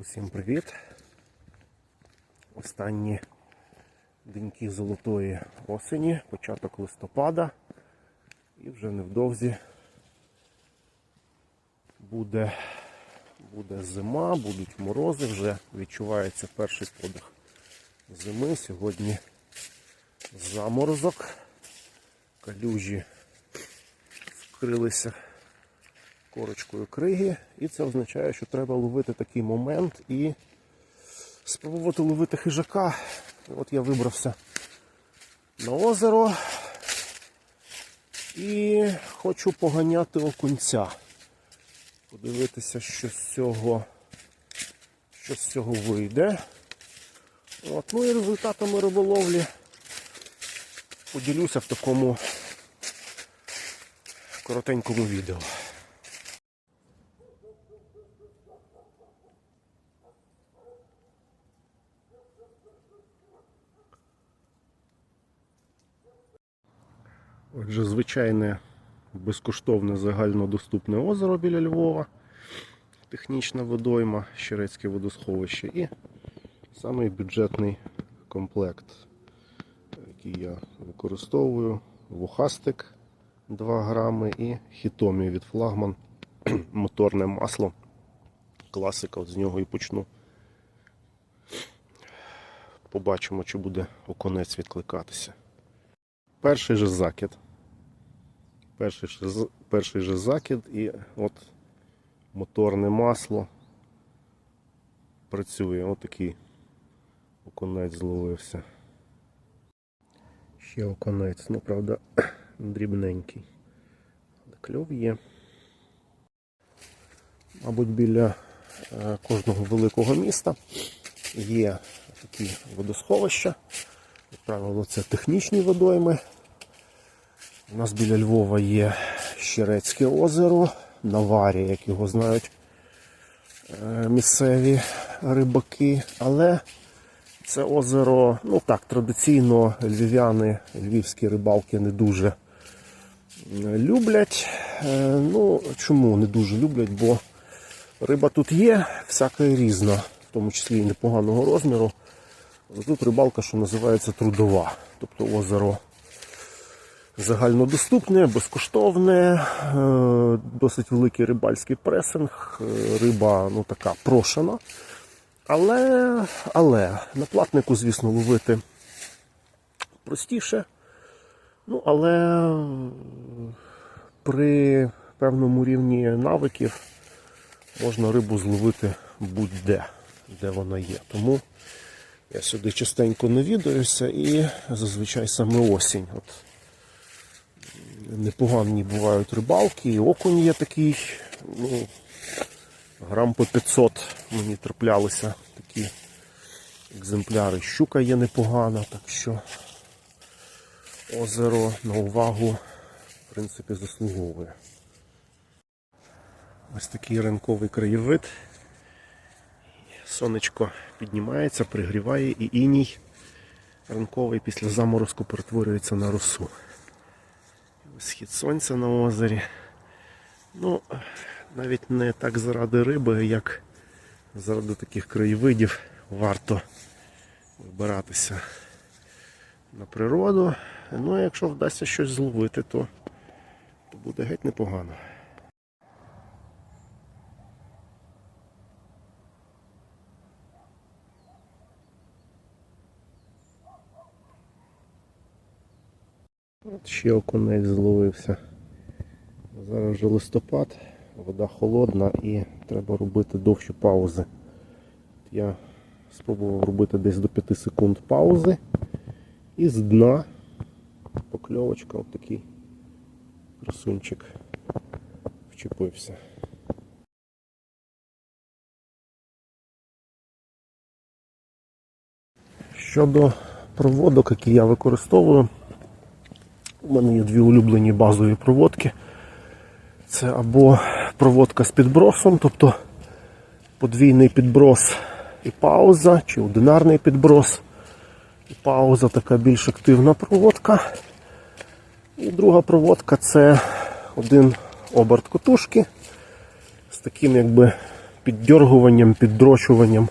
Усім привіт! Останні деньки золотої осені, початок листопада, і вже невдовзі буде, буде зима, будуть морози, вже відчувається перший подих зими. Сьогодні заморозок, калюжі вкрилися корочкою криги, і це означає, що треба ловити такий момент і спробувати ловити хижака. От я вибрався на озеро і хочу поганяти окунця. Подивитися, що з цього, що з цього вийде. От, ну і результатами риболовлі поділюся в такому коротенькому відео. Звичайне безкоштовне загальнодоступне озеро біля Львова, технічна водойма, Щерецьке водосховище і самий бюджетний комплект, який я використовую, вухастик 2 грами і хітомі від флагман, моторне масло. Класика, от з нього і почну. Побачимо, чи буде оконець відкликатися. Перший же закид. Перший же, перший же закид і от моторне масло працює. От такий оконець зловився. Ще оконець, ну правда, дрібненький. Але кльов є. Мабуть, біля е, кожного великого міста є такі водосховища. Як правило, це технічні водойми. У нас біля Львова є Щерецьке озеро, Наварія, як його знають е, місцеві рибаки. Але це озеро, ну так, традиційно львів'яни, львівські рибалки не дуже е, люблять. Е, Ну, чому не дуже люблять? Бо риба тут є, всяка різна, в тому числі і непоганого розміру. Тут рибалка, що називається трудова. Тобто озеро загальнодоступне, безкоштовне, е, досить великий рибальський пресинг, е, риба ну, така прошена. Але, але на платнику, звісно, ловити простіше. Ну, але при певному рівні навиків можна рибу зловити будь-де, де вона є. Тому я сюди частенько навідуюся і зазвичай саме осінь. От непогані бувають рибалки, і окунь є такий, ну, грам по 500 мені траплялися такі екземпляри. Щука є непогана, так що озеро на увагу, в принципі, заслуговує. Ось такий ранковий краєвид. Сонечко піднімається, пригріває і іній ранковий після заморозку перетворюється на росу. Схід сонця на озері. Ну, навіть не так заради риби, як заради таких краєвидів варто вибиратися на природу. Ну а якщо вдасться щось зловити, то, то буде геть непогано. От ще окунець зловився. Зараз вже листопад, вода холодна і треба робити довші паузи. Я спробував робити десь до 5 секунд паузи. І з дна покльовочка от такий красунчик вчепився. Щодо проводок, які я використовую, у мене є дві улюблені базові проводки. Це або проводка з підбросом, тобто подвійний підброс і пауза, чи одинарний підброс і пауза, така більш активна проводка. І друга проводка це один оберт котушки з таким якби піддергуванням, піддрочуванням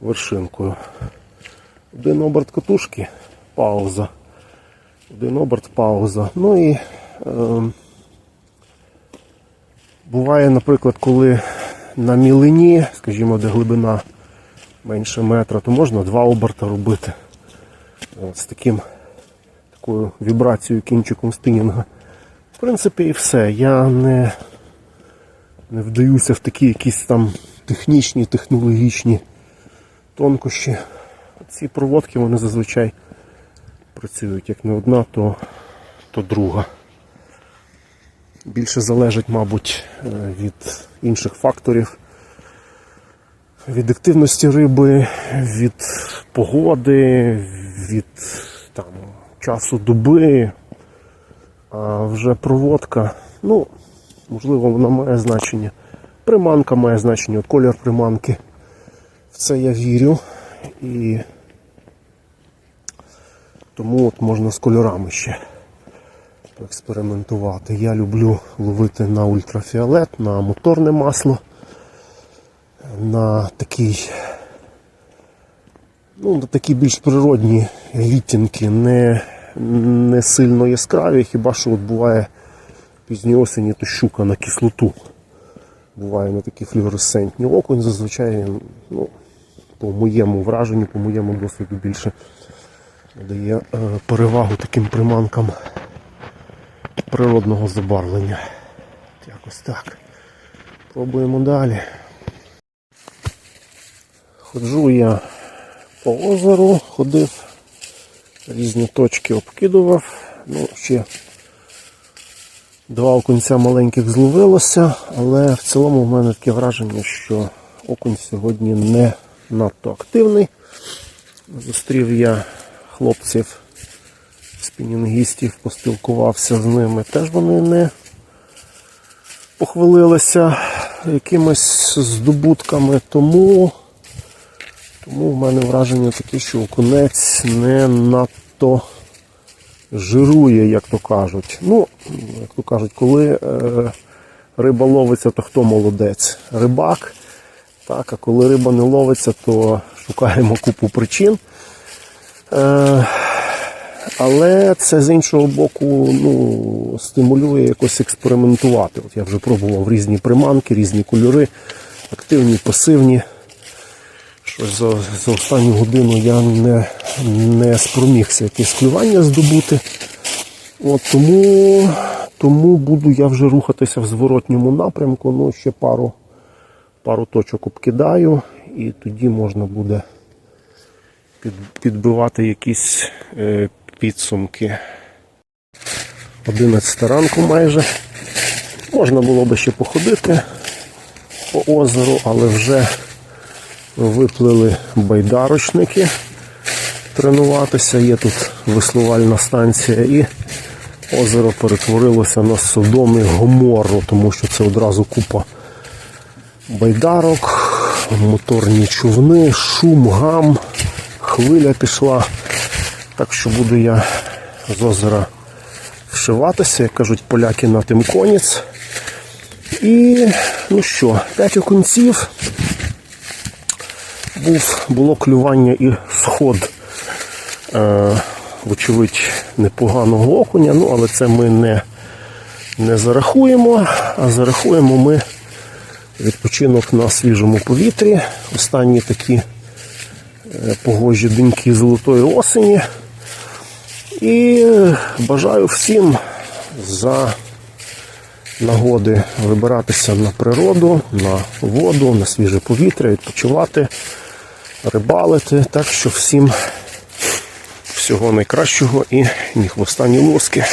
вершинкою. Один оберт катушки, пауза. Один оберт, пауза. Ну і е, буває, наприклад, коли на мілині, скажімо, де глибина менше метра, то можна два оберта робити. От, з таким, такою вібрацією кінчиком стинінга. В принципі, і все. Я не, не вдаюся в такі якісь там технічні, технологічні тонкощі. Ці проводки вони зазвичай працюють як не одна, то, то друга. Більше залежить, мабуть, е, від інших факторів. Від активності риби, від погоди, від там, часу доби. А вже проводка, ну, можливо, вона має значення. Приманка має значення, от колір приманки. В це я вірю. І тому от можна з кольорами ще поекспериментувати. Я люблю ловити на ультрафіолет, на моторне масло, на такий, ну, на такі більш природні відтінки, не, не сильно яскраві, хіба що от буває пізньої осені, то щука на кислоту. Буває на такі флюоресцентні окунь, зазвичай, ну, по моєму враженню, по моєму досвіду більше дає е, перевагу таким приманкам природного забарвлення. Якось так. Пробуємо далі. Ходжу я по озеру, ходив, різні точки обкидував. Ну, ще два окунця маленьких зловилося, але в цілому в мене таке враження, що окунь сьогодні не надто активний. Зустрів я хлопців, спінінгістів, поспілкувався з ними. Теж вони не похвалилися якимись здобутками, тому, тому в мене враження таке, що окунець не надто жирує, як то кажуть. Ну, як то кажуть, коли е, риба ловиться, то хто молодець? Рибак. Так, а коли риба не ловиться, то шукаємо купу причин. Е, але це з іншого боку ну, стимулює якось експериментувати. От я вже пробував різні приманки, різні кольори, активні, пасивні. Щось за, за останню годину я не, не спромігся якесь клювання здобути. От, тому, тому буду я вже рухатися в зворотньому напрямку. Ну, ще пару, пару точок обкидаю, і тоді можна буде підбивати якісь е, підсумки. 11 ранку майже. Можна було би ще походити по озеру, але вже виплили байдарочники тренуватися. Є тут веслувальна станція і озеро перетворилося на Содом і Гоморру, тому що це одразу купа байдарок, моторні човни, шум, гам, хвиля пішла. Так що буду я з озера вшиватися, як кажуть поляки на тим конець. І ну що, 5 окунців. Був, було клювання і сход, е, вочевидь, непоганого окуня, ну, але це ми не, не зарахуємо, а зарахуємо ми відпочинок на свіжому повітрі. Останні такі погожі деньки золотої осені. І бажаю всім за нагоди вибиратися на природу, на воду, на свіже повітря, відпочивати, рибалити. Так що всім всього найкращого і ні хвоста, ні лоски.